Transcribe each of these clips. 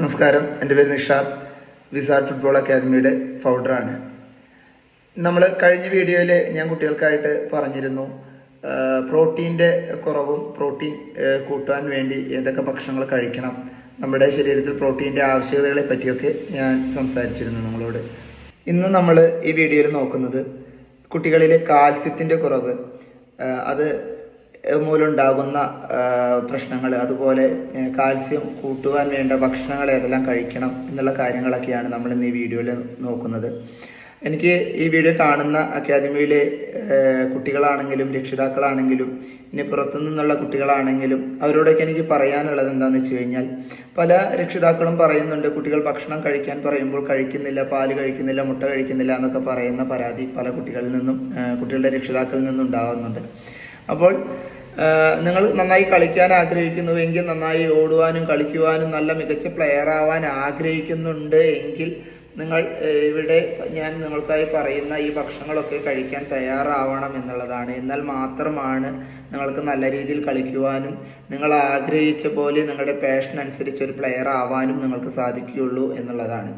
നമസ്കാരം. എന്റെ പേര് നിഷാദ്. വിസാർ ഫുട്ബോൾ അക്കാദമിയുടെ ഫൗണ്ടറാണ്. നമ്മൾ കഴിഞ്ഞ വീഡിയോയിൽ ഞാൻ കുട്ടികൾക്കായിട്ട് പറഞ്ഞിരുന്നു പ്രോട്ടീന്റെ കുറവും പ്രോട്ടീൻ കൂട്ടാൻ വേണ്ടി ഏതൊക്കെ ഭക്ഷണങ്ങൾ കഴിക്കണം നമ്മുടെ ശരീരത്തിൽ പ്രോട്ടീന്റെ ആവശ്യകതകളെ പറ്റിയൊക്കെ ഞാൻ സംസാരിച്ചിരുന്നു നിങ്ങളോട്. ഇന്ന് നമ്മൾ ഈ വീഡിയോയിൽ നോക്കുന്നത് കുട്ടികളിലെ കാൽസ്യത്തിന്റെ കുറവ് അത് മൂലമുണ്ടാകുന്ന പ്രശ്നങ്ങൾ അതുപോലെ കാൽസ്യം കൂട്ടുവാൻ വേണ്ട ഭക്ഷണങ്ങൾ ഏതെല്ലാം കഴിക്കണം എന്നുള്ള കാര്യങ്ങളൊക്കെയാണ് നമ്മൾ ഇന്ന് ഈ വീഡിയോയിൽ നോക്കുന്നത്. എനിക്ക് ഈ വീഡിയോ കാണുന്ന അക്കാദമിയിലെ കുട്ടികളാണെങ്കിലും രക്ഷിതാക്കളാണെങ്കിലും ഇനി പുറത്തു നിന്നുള്ള കുട്ടികളാണെങ്കിലും അവരോടൊക്കെ എനിക്ക് പറയാനുള്ളത് എന്താണെന്ന് വെച്ച് കഴിഞ്ഞാൽ പല രക്ഷിതാക്കളും പറയുന്നുണ്ട് കുട്ടികൾ ഭക്ഷണം കഴിക്കാൻ പറയുമ്പോൾ കഴിക്കുന്നില്ല പാൽ കഴിക്കുന്നില്ല മുട്ട കഴിക്കുന്നില്ല എന്നൊക്കെ പറയുന്ന പരാതി പല കുട്ടികളിൽ നിന്നും കുട്ടികളുടെ രക്ഷിതാക്കളിൽ നിന്നും ഉണ്ടാകുന്നുണ്ട് അപ്പോൾ നിങ്ങൾ നന്നായി കളിക്കാൻ ആഗ്രഹിക്കുന്നുവെങ്കിൽ നന്നായി ഓടുവാനും കളിക്കുവാനും നല്ല മികച്ച പ്ലെയർ ആവാൻ ആഗ്രഹിക്കുന്നുണ്ട് എങ്കിൽ നിങ്ങൾ ഇവിടെ ഞാൻ നിങ്ങൾക്കായി പറയുന്ന ഈ ഭക്ഷണങ്ങളൊക്കെ കഴിക്കാൻ തയ്യാറാവണം എന്നുള്ളതാണ്. എന്നാൽ മാത്രമാണ് നിങ്ങൾക്ക് നല്ല രീതിയിൽ കളിക്കുവാനും നിങ്ങൾ ആഗ്രഹിച്ച പോലെ നിങ്ങളുടെ പാഷൻ അനുസരിച്ച് ഒരു പ്ലെയർ ആവാനും നിങ്ങൾക്ക് സാധിക്കുകയുള്ളൂ എന്നുള്ളതാണ്.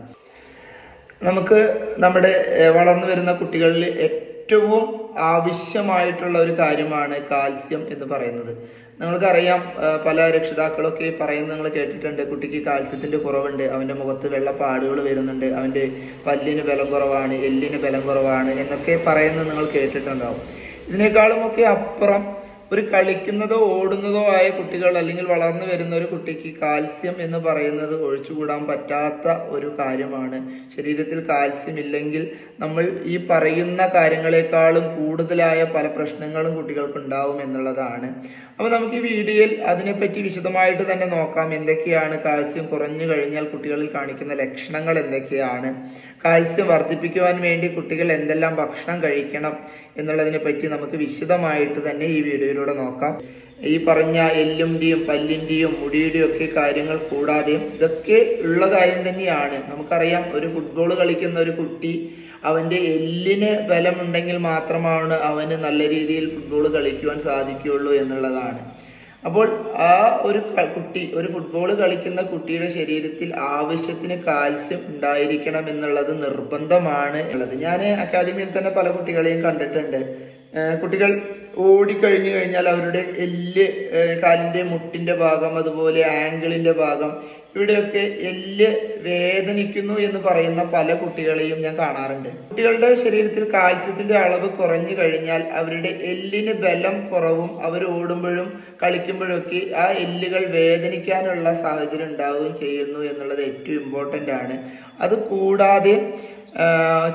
നമുക്ക് നമ്മുടെ വളർന്നു വരുന്ന കുട്ടികളിൽ ഏറ്റവും ആവശ്യമായിട്ടുള്ള ഒരു കാര്യമാണ് കാൽസ്യം എന്ന് പറയുന്നത്. നിങ്ങൾക്കറിയാം പല രക്ഷിതാക്കളൊക്കെ പറയുന്നത് നിങ്ങൾ കേട്ടിട്ടുണ്ട്. കുട്ടിക്ക് കാൽസ്യത്തിന്റെ കുറവുണ്ട് അവന്റെ മുഖത്ത് വെള്ളപ്പാടുകൾ വരുന്നുണ്ട് അവന്റെ പല്ലിന് ബലം കുറവാണ് എല്ലിന് ബലം കുറവാണ് എന്നൊക്കെ പറയുന്നത് നിങ്ങൾ കേട്ടിട്ടുണ്ടാവും. ഇതിനേക്കാളും ഒക്കെ അപ്പുറം ഒരു കളിക്കുന്നതോ ഓടുന്നതോ ആയ കുട്ടികൾ അല്ലെങ്കിൽ വളർന്നു വരുന്ന ഒരു കുട്ടിക്ക് കാൽസ്യം എന്ന് പറയുന്നത് ഒഴിച്ചുകൂടാൻ പറ്റാത്ത ഒരു കാര്യമാണ്. ശരീരത്തിൽ കാൽസ്യം ഇല്ലെങ്കിൽ നമ്മൾ ഈ പറയുന്ന കാര്യങ്ങളെക്കാളും കൂടുതലായ പല പ്രശ്നങ്ങളും കുട്ടികൾക്ക് ഉണ്ടാവും എന്നുള്ളതാണ്. അപ്പോൾ നമുക്ക് ഈ വീഡിയോയിൽ അതിനെപ്പറ്റി വിശദമായിട്ട് തന്നെ നോക്കാം. എന്തൊക്കെയാണ് കാൽസ്യം കുറഞ്ഞു കഴിഞ്ഞാൽ കുട്ടികളിൽ കാണിക്കുന്ന ലക്ഷണങ്ങൾ എന്തൊക്കെയാണ്? കാൽസ്യം വർദ്ധിപ്പിക്കുവാൻ വേണ്ടി കുട്ടികൾ എന്തെല്ലാം ഭക്ഷണം കഴിക്കണം എന്നുള്ളതിനെ പറ്റി നമുക്ക് വിശദമായിട്ട് തന്നെ ഈ വീഡിയോയിലൂടെ നോക്കാം. ഈ പറഞ്ഞ എല്ലിന്റെയും പല്ലിന്റെയും മുടിയുടെയും ഒക്കെ കാര്യങ്ങൾ കൂടാതെ ഇതൊക്കെ ഉള്ള കാര്യം തന്നെയാണ്. നമുക്കറിയാം ഒരു ഫുട്ബോൾ കളിക്കുന്ന ഒരു കുട്ടി അവന്റെ എല്ലിന് ബലമുണ്ടെങ്കിൽ മാത്രമാണ് അവന് നല്ല രീതിയിൽ ഫുട്ബോൾ കളിക്കുവാൻ സാധിക്കുകയുള്ളൂ എന്നുള്ളതാണ്. അപ്പോൾ ആ ഒരു കുട്ടി ഒരു ഫുട്ബോൾ കളിക്കുന്ന കുട്ടിയുടെ ശരീരത്തിൽ ആവശ്യത്തിന് കാൽസ്യം ഉണ്ടായിരിക്കണം എന്നുള്ളത് നിർബന്ധമാണ് ഉള്ളത് ഞാൻ അക്കാദമിയിൽ തന്നെ പല കുട്ടികളെയും കണ്ടിട്ടുണ്ട്. കുട്ടികൾ ഓടിക്കഴിഞ്ഞു കഴിഞ്ഞാൽ അവരുടെ എല്ല് കാലിന്റെ മുട്ടിന്റെ ഭാഗം അതുപോലെ ആംഗിളിന്റെ ഭാഗം ഇവിടെയൊക്കെ എല്ല് വേദനിക്കുന്നു എന്ന് പറയുന്ന പല കുട്ടികളെയും ഞാൻ കാണാറുണ്ട്. കുട്ടികളുടെ ശരീരത്തിൽ കാൽസ്യത്തിന്റെ അളവ് കുറഞ്ഞു കഴിഞ്ഞാൽ അവരുടെ എല്ലിന് ബലം കുറവും അവർ ഓടുമ്പോഴും കളിക്കുമ്പോഴൊക്കെ ആ എല്ലുകൾ വേദനിക്കാനുള്ള സാഹചര്യം ഉണ്ടാവുകയും ചെയ്യുന്നു എന്നുള്ളത് ഏറ്റവും ഇമ്പോർട്ടന്റ് ആണ്. അത് കൂടാതെ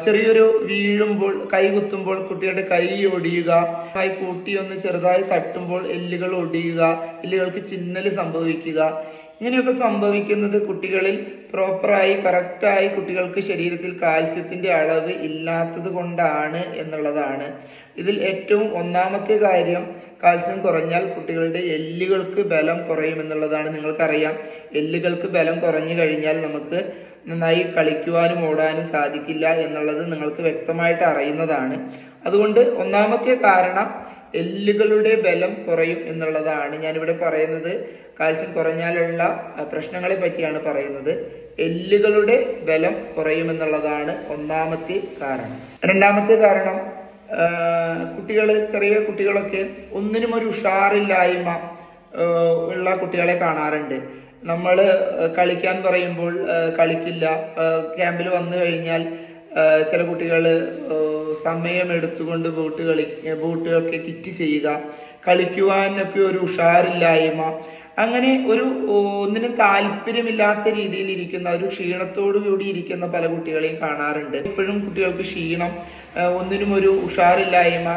ചെറിയൊരു വീഴുമ്പോൾ കൈ കുത്തുമ്പോൾ കുട്ടിയുടെ കൈ ഒടിയുക കൈ കൂട്ടി ഒന്ന് ചെറുതായി തട്ടുമ്പോൾ എല്ലുകൾ ഒടിയുക എല്ലുകൾക്ക് ചിന്നൽ സംഭവിക്കുക. ഇങ്ങനെയൊക്കെ സംഭവിക്കുന്നത് കുട്ടികളിൽ പ്രോപ്പറായി കറക്റ്റായി കുട്ടികൾക്ക് ശരീരത്തിൽ കാൽസ്യത്തിന്റെ അളവ് ഇല്ലാത്തത് കൊണ്ടാണ് എന്നുള്ളതാണ്. ഇതിൽ ഏറ്റവും ഒന്നാമത്തെ കാര്യം കാൽസ്യം കുറഞ്ഞാൽ കുട്ടികളുടെ എല്ലുകൾക്ക് ബലം കുറയും എന്നുള്ളതാണ് നിങ്ങൾക്കറിയാം. എല്ലുകൾക്ക് ബലം കുറഞ്ഞു കഴിഞ്ഞാൽ നമുക്ക് നന്നായി കളിക്കുവാനും ഓടാനും സാധിക്കില്ല എന്നുള്ളത് നിങ്ങൾക്ക് വ്യക്തമായിട്ട് അറിയുന്നതാണ്. അതുകൊണ്ട് ഒന്നാമത്തെ കാരണം എല്ലുകളുടെ ബലം കുറയും എന്നുള്ളതാണ്. ഞാനിവിടെ പറയുന്നത് കാൽസ്യം കുറഞ്ഞാലുള്ള പ്രശ്നങ്ങളെ പറ്റിയാണ് പറയുന്നത്. എല്ലുകളുടെ ബലം കുറയുമെന്നുള്ളതാണ് ഒന്നാമത്തെ കാരണം. രണ്ടാമത്തെ കാരണം കുട്ടികൾ ചെറിയ കുട്ടികളൊക്കെ ഒന്നിനും ഒരു ഉഷാറില്ലായ്മ ഉള്ള കുട്ടികളെ കാണാറുണ്ട്. നമ്മൾ കളിക്കാൻ പറയുമ്പോൾ കളിക്കില്ല. ക്യാമ്പിൽ വന്നു കഴിഞ്ഞാൽ ചില കുട്ടികൾ സമയം എടുത്തുകൊണ്ട് ബൂട്ട് കളി ബോട്ടൊക്കെ കിറ്റ് ചെയ്യുക കളിക്കുവാനൊക്കെ ഒരു ഉഷാറില്ലായ്മ അങ്ങനെ ഒരു ഒന്നിനും താല്പര്യമില്ലാത്ത രീതിയിൽ ഇരിക്കുന്ന ഒരു ക്ഷീണത്തോടു കൂടി ഇരിക്കുന്ന പല കുട്ടികളെയും കാണാറുണ്ട്. ഇപ്പോഴും കുട്ടികൾക്ക് ക്ഷീണം ഒന്നിനും ഒരു ഉഷാറില്ലായ്മ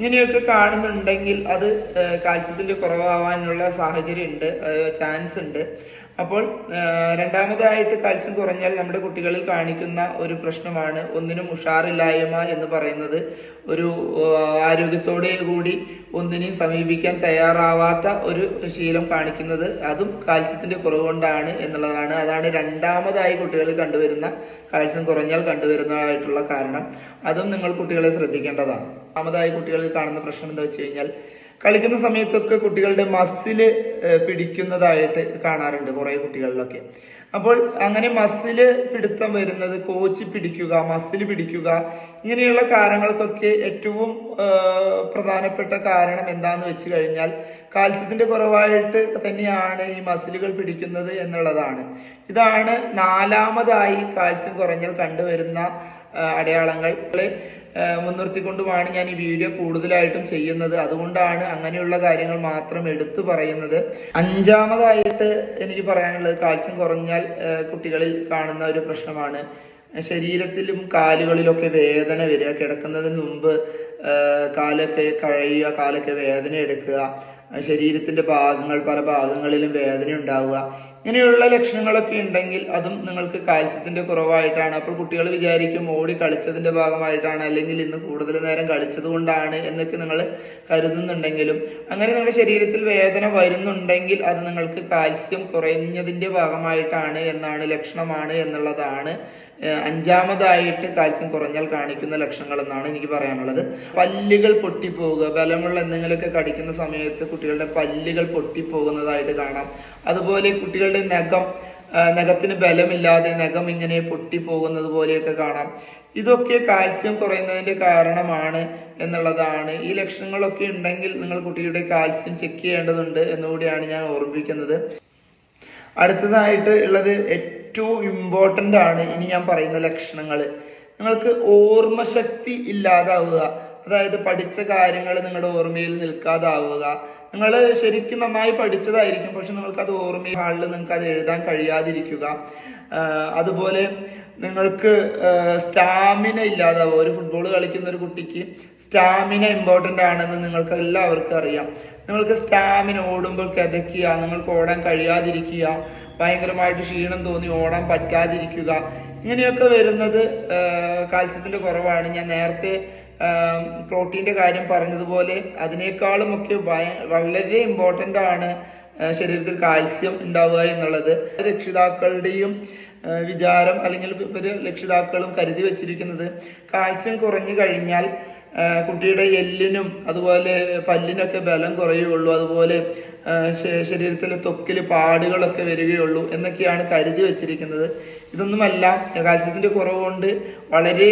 ഇങ്ങനെയൊക്കെ കാണുന്നുണ്ടെങ്കിൽ അത് കാൽസ്യത്തിന്റെ കുറവാവാനുള്ള സാഹചര്യം ഉണ്ട് ചാൻസ് ഉണ്ട് അപ്പോൾ രണ്ടാമതായിട്ട് കാൽസ്യം കുറഞ്ഞാൽ നമ്മുടെ കുട്ടികളിൽ കാണിക്കുന്ന ഒരു പ്രശ്നമാണ് ഒന്നിനും ഉഷാറില്ലായ്മ എന്ന് പറയുന്നത്. ഒരു ആരോഗ്യത്തോടെ കൂടി ഒന്നിനെയും സമീപിക്കാൻ തയ്യാറാവാത്ത ഒരു ശീലം കാണിക്കുന്നത് അതും കാൽസ്യത്തിന്റെ കുറവ് കൊണ്ടാണ് എന്നുള്ളതാണ്. അതാണ് രണ്ടാമതായി കുട്ടികളിൽ കണ്ടുവരുന്ന കാൽസ്യം കുറഞ്ഞാൽ കണ്ടുവരുന്നതായിട്ടുള്ള കാരണം. അതും നിങ്ങൾ കുട്ടികളെ ശ്രദ്ധിക്കേണ്ടതാണ്. രണ്ടാമതായി കുട്ടികളിൽ കാണുന്ന പ്രശ്നം എന്താ വെച്ച് കഴിഞ്ഞാൽ കളിക്കുന്ന സമയത്തൊക്കെ കുട്ടികളുടെ മസിൽ പിടിക്കുന്നതായിട്ട് കാണാറുണ്ട് കുറേ കുട്ടികളിലൊക്കെ. അപ്പോൾ അങ്ങനെ മസിൽ പിടുത്തം വരുന്നത് കോച്ച് പിടിക്കുക മസിൽ പിടിക്കുക ഇങ്ങനെയുള്ള കാരണങ്ങൾക്കൊക്കെ ഏറ്റവും പ്രധാനപ്പെട്ട കാരണം എന്താന്ന് വെച്ച് കഴിഞ്ഞാൽ കാൽസ്യത്തിന്റെ കുറവായിട്ട് തന്നെയാണ് ഈ മസിലുകൾ പിടിക്കുന്നത് എന്നുള്ളതാണ്. ഇതാണ് നാലാമതായി കാൽസ്യം കുറഞ്ഞാൽ കണ്ടുവരുന്ന അടയാളങ്ങൾ മുൻനിർത്തിക്കൊണ്ടുമാണ് ഞാൻ ഈ വീഡിയോ കൂടുതലായിട്ടും ചെയ്യുന്നത്. അതുകൊണ്ടാണ് അങ്ങനെയുള്ള കാര്യങ്ങൾ മാത്രം എടുത്തു പറയുന്നത്. അഞ്ചാമതായിട്ട് എനിക്ക് പറയാനുള്ളത് കാൽസ്യം കുറഞ്ഞാൽ കുട്ടികളിൽ കാണുന്ന ഒരു പ്രശ്നമാണ്. ശരീരത്തിലും കാലുകളിലൊക്കെ വേദന വരിക കിടക്കുന്നതിന് മുമ്പ് കാലൊക്കെ കഴയുക കാലൊക്കെ വേദന എടുക്കുക ശരീരത്തിന്റെ ഭാഗങ്ങൾ പല ഭാഗങ്ങളിലും വേദന ഉണ്ടാവുക ഇങ്ങനെയുള്ള ലക്ഷണങ്ങളൊക്കെ ഉണ്ടെങ്കിൽ അതും നിങ്ങൾക്ക് കാൽസ്യത്തിന്റെ കുറവായിട്ടാണ്. അപ്പോൾ കുട്ടികൾ വിചാരിക്കും ഓടി കളിച്ചതിന്റെ ഭാഗമായിട്ടാണ് അല്ലെങ്കിൽ ഇന്ന് കൂടുതൽ നേരം കളിച്ചത് കൊണ്ടാണ് എന്നൊക്കെ നിങ്ങൾ കരുതുന്നുണ്ടെങ്കിലും അങ്ങനെ നിങ്ങളുടെ ശരീരത്തിൽ വേദന വരുന്നുണ്ടെങ്കിൽ അത് നിങ്ങൾക്ക് കാൽസ്യം കുറഞ്ഞതിന്റെ ഭാഗമായിട്ടാണ് എന്നാണ് ലക്ഷണമാണ് എന്നുള്ളതാണ് അഞ്ചാമതായിട്ട് കാൽസ്യം കുറഞ്ഞാൽ കാണിക്കുന്ന ലക്ഷണങ്ങൾ എന്നാണ് എനിക്ക് പറയാനുള്ളത്. പല്ലുകൾ പൊട്ടിപ്പോവുക ബലമുള്ള എന്തെങ്കിലുമൊക്കെ കടിക്കുന്ന സമയത്ത് കുട്ടികളുടെ പല്ലുകൾ പൊട്ടിപ്പോകുന്നതായിട്ട് കാണാം. അതുപോലെ കുട്ടികളുടെ നഖം നഖത്തിന് ബലമില്ലാതെ നഖം ഇങ്ങനെ പൊട്ടിപ്പോകുന്നത് പോലെയൊക്കെ കാണാം. ഇതൊക്കെ കാൽസ്യം കുറയുന്നതിന്റെ കാരണമാണ് എന്നുള്ളതാണ്. ഈ ലക്ഷണങ്ങളൊക്കെ ഉണ്ടെങ്കിൽ നിങ്ങൾ കുട്ടിയുടെ കാൽസ്യം ചെക്ക് ചെയ്യേണ്ടതുണ്ട് എന്നുകൂടിയാണ് ഞാൻ ഓർമ്മിപ്പിക്കുന്നത്. അടുത്തതായിട്ട് ഉള്ളത് ഏറ്റവും ഇമ്പോർട്ടന്റ് ആണ് ഇനി ഞാൻ പറയുന്ന ലക്ഷണങ്ങൾ നിങ്ങൾക്ക് ഓർമ്മശക്തി ഇല്ലാതാവുക. അതായത് പഠിച്ച കാര്യങ്ങൾ നിങ്ങളുടെ ഓർമ്മയിൽ നിൽക്കാതാവുക. നിങ്ങൾ ശരിക്കും നന്നായി പഠിച്ചതായിരിക്കും പക്ഷെ നിങ്ങൾക്ക് അത് ഓർമ്മയിൽ ഹാളിൽ നിങ്ങൾക്ക് അത് എഴുതാൻ കഴിയാതിരിക്കുക. അതുപോലെ നിങ്ങൾക്ക് സ്റ്റാമിന ഇല്ലാതാവുക. ഒരു ഫുട്ബോൾ കളിക്കുന്ന ഒരു കുട്ടിക്ക് സ്റ്റാമിന ഇമ്പോർട്ടന്റ് ആണെന്ന് നിങ്ങൾക്ക് എല്ലാവർക്കും അറിയാം. നിങ്ങൾക്ക് സ്റ്റാമിന ഓടുമ്പോൾ കിതയ്ക്കുക നിങ്ങൾക്ക് ഓടാൻ കഴിയാതിരിക്കുക. ഭയങ്കരമായിട്ട് ക്ഷീണം തോന്നി ഓടാൻ പറ്റാതിരിക്കുക. ഇങ്ങനെയൊക്കെ വരുന്നത് കാൽസ്യത്തിന്റെ കുറവാണ്. ഞാൻ നേരത്തെ പ്രോട്ടീന്റെ കാര്യം പറഞ്ഞതുപോലെ അതിനേക്കാളും ഒക്കെ വളരെ ഇമ്പോർട്ടന്റ് ആണ് ശരീരത്തിൽ കാൽസ്യം ഉണ്ടാവുക എന്നുള്ളത്. രക്ഷിതാക്കളുടെയും വിചാരം അല്ലെങ്കിൽ ഒരു രക്ഷിതാക്കളും കരുതി വെച്ചിരിക്കുന്നത് കാൽസ്യം കുറഞ്ഞു കഴിഞ്ഞാൽ കുട്ടിയുടെ എല്ലിനും അതുപോലെ പല്ലിനൊക്കെ ബലം കുറയുകയുള്ളൂ. അതുപോലെ ശരീരത്തിലെ തൊക്കിൽ പാടുകളൊക്കെ വരികയുള്ളൂ എന്നൊക്കെയാണ് കരുതി വച്ചിരിക്കുന്നത്. ഇതൊന്നുമല്ല കാൽസ്യത്തിന്റെ കുറവ് കൊണ്ട് വളരെ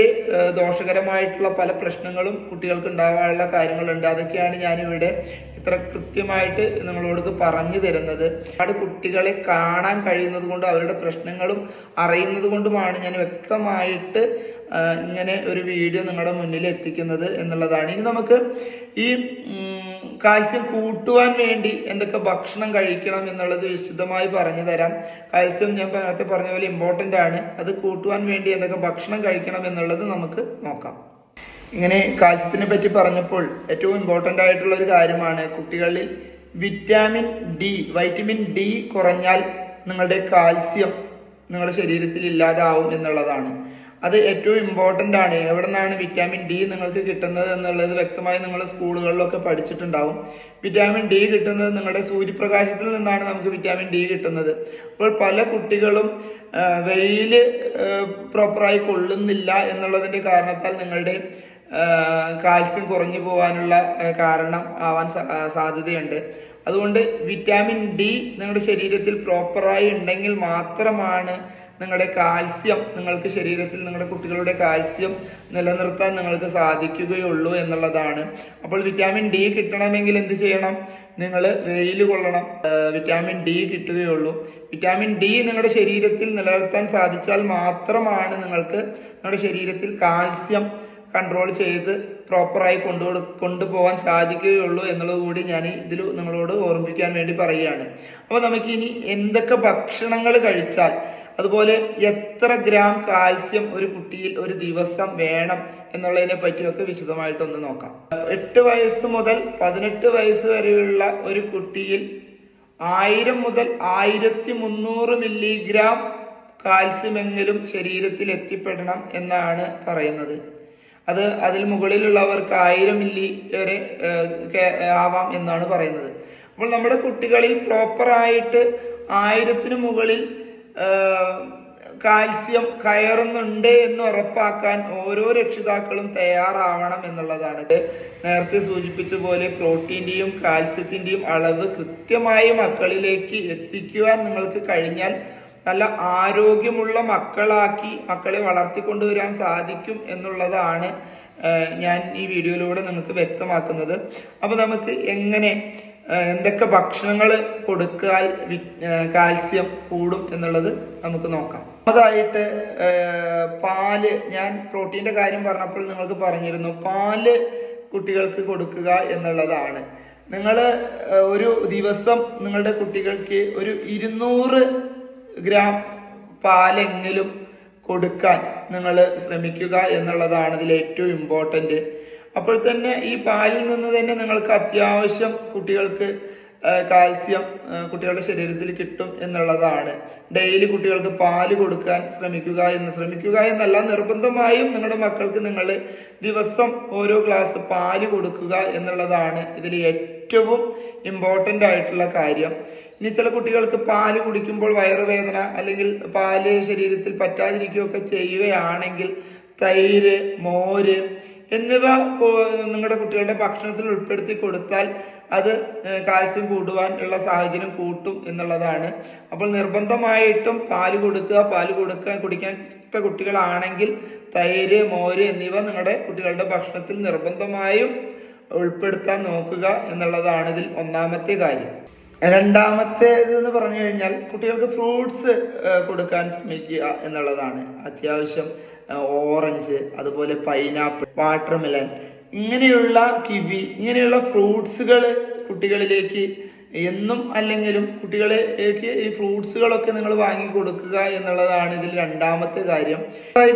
ദോഷകരമായിട്ടുള്ള പല പ്രശ്നങ്ങളും കുട്ടികൾക്ക് ഉണ്ടാകാനുള്ള കാര്യങ്ങളുണ്ട്. അതൊക്കെയാണ് ഞാനിവിടെ ഇത്ര കൃത്യമായിട്ട് നിങ്ങളോട് പറഞ്ഞു തരുന്നത്. ഒരുപാട് കുട്ടികളെ കാണാൻ കഴിയുന്നത് കൊണ്ട് അവരുടെ പ്രശ്നങ്ങളും അറിയുന്നത് കൊണ്ടുമാണ് ഞാൻ വ്യക്തമായിട്ട് ഇങ്ങനെ ഒരു വീഡിയോ നിങ്ങളുടെ മുന്നിൽ എത്തിക്കുന്നത് എന്നുള്ളതാണ്. ഇനി നമുക്ക് ഈ കാൽസ്യം കൂട്ടുവാൻ വേണ്ടി എന്തൊക്കെ ഭക്ഷണം കഴിക്കണം എന്നുള്ളത് വിശദമായി പറഞ്ഞു തരാം. കാൽസ്യം ഞാൻ നേരത്തെ പറഞ്ഞ പോലെ ഇമ്പോർട്ടന്റ് ആണ്. അത് കൂട്ടുവാൻ വേണ്ടി എന്തൊക്കെ ഭക്ഷണം കഴിക്കണം എന്നുള്ളത് നമുക്ക് നോക്കാം. ഇങ്ങനെ കാൽസ്യത്തിനെ പറ്റി പറഞ്ഞപ്പോൾ ഏറ്റവും ഇമ്പോർട്ടന്റ് ആയിട്ടുള്ള ഒരു കാര്യമാണ് കുട്ടികളിൽ വിറ്റാമിൻ ഡി വൈറ്റമിൻ ഡി കുറഞ്ഞാൽ നിങ്ങളുടെ കാൽസ്യം നിങ്ങളുടെ ശരീരത്തിൽ ഇല്ലാതാവും എന്നുള്ളതാണ്. അത് ഏറ്റവും ഇമ്പോർട്ടന്റ് ആണ്. എവിടെ നിന്നാണ് വിറ്റാമിൻ ഡി നിങ്ങൾക്ക് കിട്ടുന്നത് എന്നുള്ളത് വ്യക്തമായി നിങ്ങൾ സ്കൂളുകളിലൊക്കെ പഠിച്ചിട്ടുണ്ടാവും. വിറ്റാമിൻ ഡി കിട്ടുന്നത് നിങ്ങളുടെ സൂര്യപ്രകാശത്തിൽ നിന്നാണ് നമുക്ക് വിറ്റാമിൻ ഡി കിട്ടുന്നത്. അപ്പോൾ പല കുട്ടികളും വെയിൽ പ്രോപ്പറായി കൊള്ളുന്നില്ല എന്നുള്ളതിന്റെ കാരണത്താൽ നിങ്ങളുടെ കാൽസ്യം കുറഞ്ഞു പോകാനുള്ള കാരണം ആവാൻ സാധ്യതയുണ്ട്. അതുകൊണ്ട് വിറ്റാമിൻ ഡി നിങ്ങളുടെ ശരീരത്തിൽ പ്രോപ്പറായി ഉണ്ടെങ്കിൽ മാത്രമാണ് നിങ്ങളുടെ കാൽസ്യം നിങ്ങൾക്ക് ശരീരത്തിൽ നിങ്ങളുടെ കുട്ടികളുടെ കാൽസ്യം നിലനിർത്താൻ നിങ്ങൾക്ക് സാധിക്കുകയുള്ളൂ എന്നുള്ളതാണ്. അപ്പോൾ വിറ്റാമിൻ ഡി കിട്ടണമെങ്കിൽ എന്ത് ചെയ്യണം? നിങ്ങൾ വെയിൽ കൊള്ളണം. വിറ്റാമിൻ ഡി കിട്ടുകയുള്ളൂ. വിറ്റാമിൻ ഡി നിങ്ങളുടെ ശരീരത്തിൽ നിലനിർത്താൻ സാധിച്ചാൽ മാത്രമാണ് നിങ്ങൾക്ക് നിങ്ങളുടെ ശരീരത്തിൽ കാൽസ്യം കൺട്രോൾ ചെയ്ത് പ്രോപ്പറായി കൊണ്ടു കൊണ്ടുപോകാൻ സാധിക്കുകയുള്ളൂ എന്നുള്ളത് കൂടി ഞാൻ ഇതിൽ നിങ്ങളോട് ഓർമ്മിപ്പിക്കാൻ വേണ്ടി പറയുകയാണ്. അപ്പോൾ നമുക്കിനി എന്തൊക്കെ ഭക്ഷണങ്ങൾ കഴിച്ചാൽ അതുപോലെ എത്ര ഗ്രാം കാൽസ്യം ഒരു കുട്ടിയിൽ ഒരു ദിവസം വേണം എന്നുള്ളതിനെ പറ്റിയൊക്കെ വിശദമായിട്ടൊന്ന് നോക്കാം. എട്ട് വയസ്സ് മുതൽ പതിനെട്ട് വയസ്സ് വരെയുള്ള ഒരു കുട്ടിയിൽ ആയിരം മുതൽ ആയിരത്തി മുന്നൂറ് മില്ലിഗ്രാം കാൽസ്യമെങ്കിലും ശരീരത്തിൽ എത്തിപ്പെടണം എന്നാണ് പറയുന്നത്. അത് അതിൽ മുകളിലുള്ളവർക്ക് ആയിരം മില്ലി വരെ ആവാം എന്നാണ് പറയുന്നത്. അപ്പോൾ നമ്മുടെ കുട്ടികളിൽ പ്രോപ്പറായിട്ട് ആയിരത്തിന് മുകളിൽ കാൽസ്യം കയറുന്നുണ്ട് എന്ന് ഉറപ്പാക്കാൻ ഓരോ രക്ഷിതാക്കളും തയ്യാറാവണം എന്നുള്ളതാണ്. നേരത്തെ സൂചിപ്പിച്ച പോലെ പ്രോട്ടീന്റെയും കാൽസ്യത്തിന്റെയും അളവ് കൃത്യമായി മക്കളിലേക്ക് എത്തിക്കുവാൻ നിങ്ങൾക്ക് കഴിഞ്ഞാൽ നല്ല ആരോഗ്യമുള്ള മക്കളാക്കി മക്കളെ വളർത്തിക്കൊണ്ടുവരാൻ സാധിക്കും എന്നുള്ളതാണ് ഞാൻ ഈ വീഡിയോയിലൂടെ നിങ്ങൾക്ക് വ്യക്തമാക്കുന്നത്. അപ്പൊ നമുക്ക് എങ്ങനെ എന്തൊക്കെ ഭക്ഷണങ്ങൾ കൊടുക്കാൻ കാൽസ്യം കൂടും എന്നുള്ളത് നമുക്ക് നോക്കാം. അതായിട്ട് പാൽ ഞാൻ പ്രോട്ടീന്റെ കാര്യം പറഞ്ഞപ്പോൾ നിങ്ങൾക്ക് പറഞ്ഞിരുന്നു പാൽ കുട്ടികൾക്ക് കൊടുക്കുക എന്നുള്ളതാണ്. നിങ്ങൾ ഒരു ദിവസം നിങ്ങളുടെ കുട്ടികൾക്ക് ഒരു ഇരുന്നൂറ് ഗ്രാം പാലെങ്കിലും കൊടുക്കാൻ നിങ്ങൾ ശ്രമിക്കുക എന്നുള്ളതാണ് ഇതിൽ ഏറ്റവും ഇമ്പോർട്ടന്റ് അപ്പോൾ തന്നെ ഈ പാലിൽ നിന്ന് തന്നെ നിങ്ങൾക്ക് അത്യാവശ്യം കുട്ടികൾക്ക് കാൽസ്യം കുട്ടികളുടെ ശരീരത്തിൽ കിട്ടും എന്നുള്ളതാണ്. ഡെയിലി കുട്ടികൾക്ക് പാൽ കൊടുക്കാൻ ശ്രമിക്കുക എന്ന്. ശ്രമിക്കുക എന്നല്ല നിർബന്ധമായും നിങ്ങളുടെ മക്കൾക്ക് നിങ്ങൾ ദിവസം ഓരോ ഗ്ലാസ് പാൽ കൊടുക്കുക എന്നുള്ളതാണ് ഇതിൽ ഏറ്റവും ഇമ്പോർട്ടന്റ് ആയിട്ടുള്ള കാര്യം. ഇനി ചില കുട്ടികൾക്ക് പാൽ കുടിക്കുമ്പോൾ വയറുവേദന അല്ലെങ്കിൽ പാൽ ശരീരത്തിൽ പറ്റാതിരിക്കുകയൊക്കെ ചെയ്യുകയാണെങ്കിൽ തൈര് മോര് എന്നിവ നിങ്ങളുടെ കുട്ടികളുടെ ഭക്ഷണത്തിൽ ഉൾപ്പെടുത്തി കൊടുത്താൽ അത് കാൽസ്യം കൂടുവാൻ ഉള്ള സാഹചര്യം കൂട്ടും എന്നുള്ളതാണ്. അപ്പോൾ നിർബന്ധമായിട്ടും പാൽ കൊടുക്കുക പാൽ കൊടുക്കാൻ കുടിക്കാൻ കുട്ടികളാണെങ്കിൽ തൈര് മോര് എന്നിവ നിങ്ങളുടെ കുട്ടികളുടെ ഭക്ഷണത്തിൽ നിർബന്ധമായും ഉൾപ്പെടുത്താൻ നോക്കുക എന്നുള്ളതാണ് ഇതിൽ ഒന്നാമത്തെ കാര്യം. രണ്ടാമത്തേത് എന്ന് പറഞ്ഞു കഴിഞ്ഞാൽ കുട്ടികൾക്ക് ഫ്രൂട്ട്സ് കൊടുക്കാൻ ശ്രമിക്കുക എന്നുള്ളതാണ് അത്യാവശ്യം. ഓറഞ്ച് അതുപോലെ പൈനാപ്പിൾ വാട്ടർമെലൻ ഇങ്ങനെയുള്ള കിവി ഇങ്ങനെയുള്ള ഫ്രൂട്ട്സുകൾ കുട്ടികളിലേക്ക് എന്നും അല്ലെങ്കിലും കുട്ടികളിലേക്ക് ഈ ഫ്രൂട്ട്സുകളൊക്കെ നിങ്ങൾ വാങ്ങി കൊടുക്കുക എന്നുള്ളതാണ് ഇതിൽ രണ്ടാമത്തെ കാര്യം.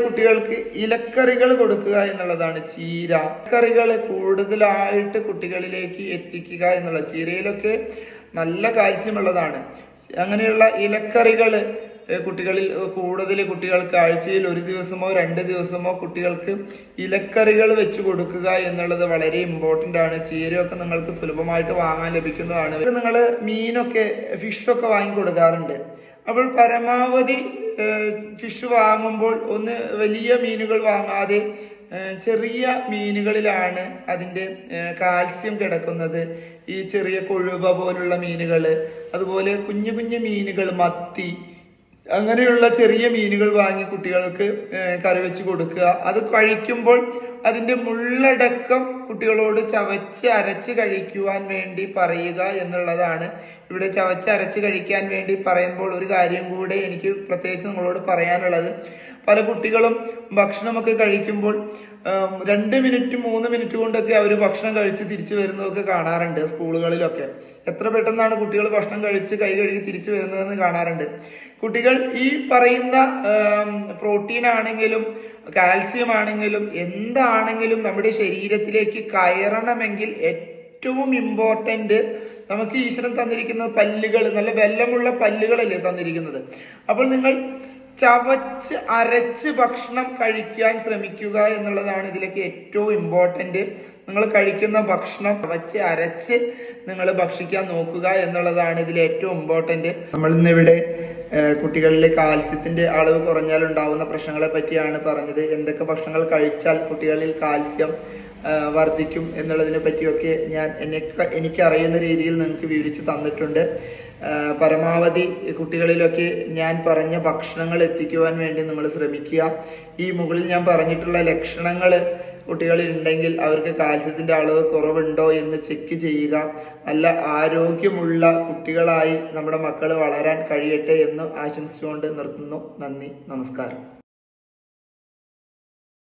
കുട്ടികൾക്ക് ഇലക്കറികൾ കൊടുക്കുക എന്നുള്ളതാണ് ചീര. ഇലക്കറികൾ കൂടുതലായിട്ട് കുട്ടികളിലേക്ക് എത്തിക്കുക എന്നുള്ള ചീരയിലൊക്കെ നല്ല കാൽസ്യം ഉള്ളതാണ്. അങ്ങനെയുള്ള ഇലക്കറികൾ കുട്ടികളിൽ കൂടുതൽ കുട്ടികൾക്ക് ആഴ്ചയിൽ ഒരു ദിവസമോ രണ്ട് ദിവസമോ കുട്ടികൾക്ക് ഇലക്കറികൾ വെച്ച് കൊടുക്കുക എന്നുള്ളത് വളരെ ഇമ്പോർട്ടന്റ് ആണ്. ചീരയൊക്കെ നിങ്ങൾക്ക് സുലഭമായിട്ട് വാങ്ങാൻ ലഭിക്കുന്നതാണ്. നിങ്ങൾ മീനൊക്കെ ഫിഷൊക്കെ വാങ്ങി കൊടുക്കാറുണ്ട്. അപ്പോൾ പരമാവധി ഫിഷ് വാങ്ങുമ്പോൾ ഒന്ന് വലിയ മീനുകൾ വാങ്ങാതെ ചെറിയ മീനുകളിലാണ് അതിന്റെ കാൽസ്യം കിടക്കുന്നത്. ഈ ചെറിയ കൊഴുവ പോലുള്ള മീനുകൾ അതുപോലെ കുഞ്ഞു കുഞ്ഞു മീനുകൾ മത്തി അങ്ങനെയുള്ള ചെറിയ മീനുകൾ വാങ്ങി കുട്ടികൾക്ക് കറി വെച്ച് കൊടുക്കുക. അത് കഴിക്കുമ്പോൾ അതിന്റെ മുള്ളടക്കം കുട്ടികളോട് ചവച്ച് അരച്ച് കഴിക്കുവാൻ വേണ്ടി പറയുക എന്നുള്ളതാണ്. ഇവിടെ ചവച്ച് അരച്ച് കഴിക്കാൻ വേണ്ടി പറയുമ്പോൾ ഒരു കാര്യം കൂടെ എനിക്ക് പ്രത്യേകിച്ച് നിങ്ങളോട് പറയാനുള്ളത്. പല കുട്ടികളും ഭക്ഷണമൊക്കെ കഴിക്കുമ്പോൾ രണ്ട് മിനിറ്റ് മൂന്ന് മിനിറ്റ് കൊണ്ടൊക്കെ അവർ ഭക്ഷണം കഴിച്ച് തിരിച്ചു വരുന്നതൊക്കെ കാണാറുണ്ട് സ്കൂളുകളിലൊക്കെ. എത്ര പെട്ടെന്നാണ് കുട്ടികൾ ഭക്ഷണം കഴിച്ച് കൈ കഴുകി തിരിച്ചു വരുന്നതെന്ന് കാണാറുണ്ട്. കുട്ടികൾ ഈ പറയുന്ന പ്രോട്ടീൻ ആണെങ്കിലും കാൽസ്യം ആണെങ്കിലും എന്താണെങ്കിലും നമ്മുടെ ശരീരത്തിലേക്ക് കയറണമെങ്കിൽ ഏറ്റവും ഇമ്പോർട്ടന്റ് നമുക്ക് ഈശ്വരൻ തന്നിരിക്കുന്ന പല്ലുകൾ നല്ല ബലമുള്ള പല്ലുകളല്ലേ തന്നിരിക്കുന്നത്. അപ്പോൾ നിങ്ങൾ ചവച്ച് അരച്ച് ഭക്ഷണം കഴിക്കാൻ ശ്രമിക്കുക എന്നുള്ളതാണ് ഇതിലേക്ക് ഏറ്റവും ഇമ്പോർട്ടന്റ് നിങ്ങൾ കഴിക്കുന്ന ഭക്ഷണം ചവച്ച് അരച്ച് നിങ്ങൾ ഭക്ഷിക്കാൻ നോക്കുക എന്നുള്ളതാണ് ഇതിൽ ഏറ്റവും ഇമ്പോർട്ടന്റ് നമ്മൾ ഇന്നിവിടെ കുട്ടികളിൽ കുട്ടികളിലെ കാൽസ്യത്തിന്റെ അളവ് കുറഞ്ഞാൽ ഉണ്ടാകുന്ന പ്രശ്നങ്ങളെ പറ്റിയാണ് പറഞ്ഞത്. എന്തൊക്കെ ഭക്ഷണങ്ങൾ കഴിച്ചാൽ കുട്ടികളിൽ കാൽസ്യം വർദ്ധിക്കും എന്നുള്ളതിനെ പറ്റിയൊക്കെ ഞാൻ എനിക്ക് എനിക്കറിയുന്ന രീതിയിൽ നിങ്ങൾക്ക് വിവരിച്ച് തന്നിട്ടുണ്ട്. പരമാവധി കുട്ടികളിലൊക്കെ ഞാൻ പറഞ്ഞ ഭക്ഷണങ്ങൾ എത്തിക്കുവാൻ വേണ്ടി നിങ്ങൾ ശ്രമിക്കുക. ഈ മുകളിൽ ഞാൻ പറഞ്ഞിട്ടുള്ള ലക്ഷണങ്ങൾ കുട്ടികളിൽ ഉണ്ടെങ്കിൽ അവർക്ക് കാൽസ്യത്തിന്റെ അളവ് കുറവുണ്ടോ എന്ന് ചെക്ക് ചെയ്യുക. നല്ല ആരോഗ്യമുള്ള കുട്ടികളായി നമ്മുടെ മക്കൾ വളരാൻ കഴിയട്ടെ എന്ന് ആശംസിച്ചുകൊണ്ട് നിർത്തുന്നു. നന്ദി. നമസ്കാരം.